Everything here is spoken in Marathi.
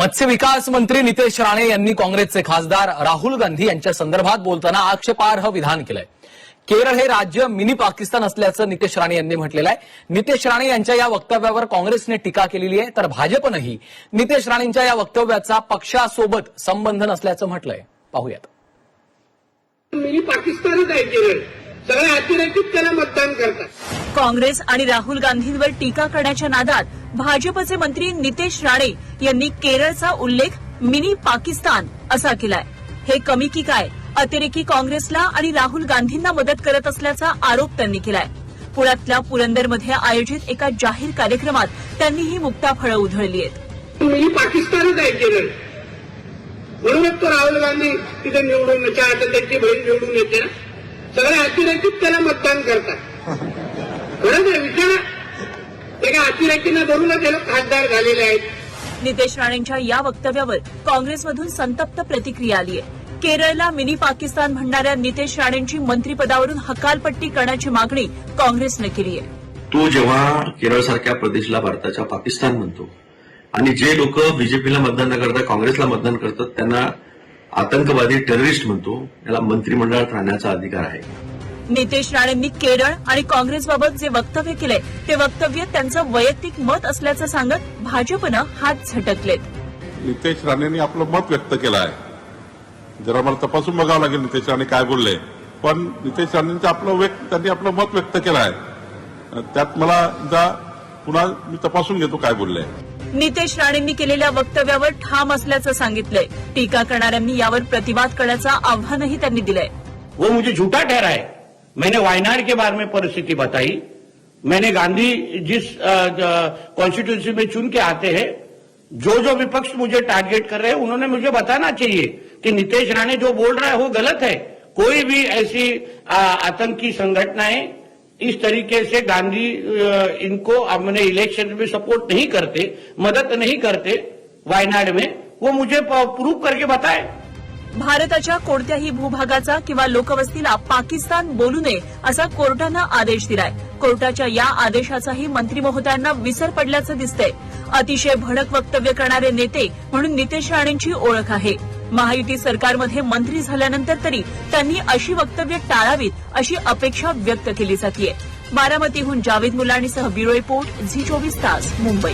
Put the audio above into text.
मत्स्य विकास मंत्री नितेश राणे यांनी काँग्रेसचे खासदार राहुल गांधी यांच्या संदर्भात बोलताना आक्षेपार्ह विधान केलंय. केरळ हे राज्य मिनी पाकिस्तान असल्याचं नितेश राणे यांनी म्हटलेलं आहे. नितेश राणे यांच्या या वक्तव्यावर काँग्रेसने टीका केलेली आहे तर भाजपनंही. नितेश राणेंच्या या वक्तव्याचा पक्षासोबत संबंध नसल्याचं म्हटलंय. पाहूयात. मिनी पाकिस्तानच आहे केरळ. सगळे अतिरेकित त्याला मतदान करतात. काँग्रेस आणि राहुल गांधींवर टीका करण्याच्या नादात भाजपचे मंत्री नितेश राणे यांनी केरळचा उल्लेख मिनी पाकिस्तान असा केलाय. हे कमी की काय? अतिरेकी काँग्रेसला आणि राहुल गांधींना मदत करत असल्याचा आरोप त्यांनी केलाय. पुण्यातल्या पुरंदरमध्ये आयोजित एका जाहीर कार्यक्रमात त्यांनी ही मुक्ता फळं उधळली आहेत. मिनी पाकिस्तानच आहे केरळ. म्हणूनच तो राहुल गांधी तिथे निवडून आता त्याची बहीण निवडून येते. ना सगळे अतिरेकीत त्याला मतदान करतात. आहे विचारा एका अतिरेकीनं धरूनच त्याला खासदार झालेले आहेत. नितेश राणेंच्या या वक्तव्यावर काँग्रेसमधून संतप्त प्रतिक्रिया आली आहे. केरळला मिनी पाकिस्तान म्हणणाऱ्या नितेश राणेंची मंत्रिपदावरून हकालपट्टी करण्याची मागणी काँग्रेसनं केली आहे. तो जेव्हा केरळसारख्या प्रदेशला भारताच्या पाकिस्तान म्हणतो आणि जे लोक बीजेपीला मतदान न करता काँग्रेसला मतदान करतात त्यांना आतंकवादी टेररिस्ट म्हणतो याला मंत्रिमंडळात राहण्याचा अधिकार आहे. नितेश राणेंनी केरळ आणि काँग्रेसबाबत जे वक्तव्य केलंय ते वक्तव्य त्यांचं वैयक्तिक मत असल्याचं सांगत भाजपनं हात झटकलेत. नितेश राणेंनी आपलं मत व्यक्त केलं आहे. जरा मला तपासून बघावं लागेल नितेश राणे काय बोलले. पण नितेश राणेंचं आपलं व्यक्त त्यांनी आपलं मत व्यक्त केलं आहे. त्यात मला जा पुन्हा मी तपासून घेतो काय बोलले. नितेश राणेंनी केलेल्या वक्तव्यावर ठाम असल्याचं सांगितलंय. टीका करणाऱ्यांनी यावर प्रतिवाद करण्याचं आव्हानही त्यांनी दिलंय. वो मुझे झूठा ठहराए. मैंने वायनाड के बारे में परिस्थिति बताई। मैंने गांधी जिस कॉन्स्टिट्यूंसी में चुन के आते हैं, जो जो विपक्ष मुझे टारगेट कर रहे हैं, उन्होंने मुझे बताना चाहिए कि नितेश राणे जो बोल रहा है वो गलत है। कोई भी ऐसी आतंकी संगठनाएँ इस तरीके से गांधी इनको अपने इलेक्शन में सपोर्ट नहीं करते, मदद नहीं करते वायनाड में, वो मुझे प्रूव करके बताए। भारताच्या कोणत्याही भूभागाचा किंवा लोकवस्तीला पाकिस्तान बोलू नये असा कोर्टानं आदेश दिलाय. कोर्टाच्या या आदेशाचाही मंत्री महोदयांना विसर पडल्याचं दिसतंय. अतिशय भडक वक्तव्य करणारे नेते म्हणून नितेश राणेंची ओळख आहे. महायुती सरकारमध्ये मंत्री झाल्यानंतर तरी त्यांनी अशी वक्तव्य टाळावीत अशी अपेक्षा व्यक्त केली जातीय. बारामतीहून जावेद मुलाणीसह ब्युरो रिपोर्ट झी चोवीस तास मुंबई.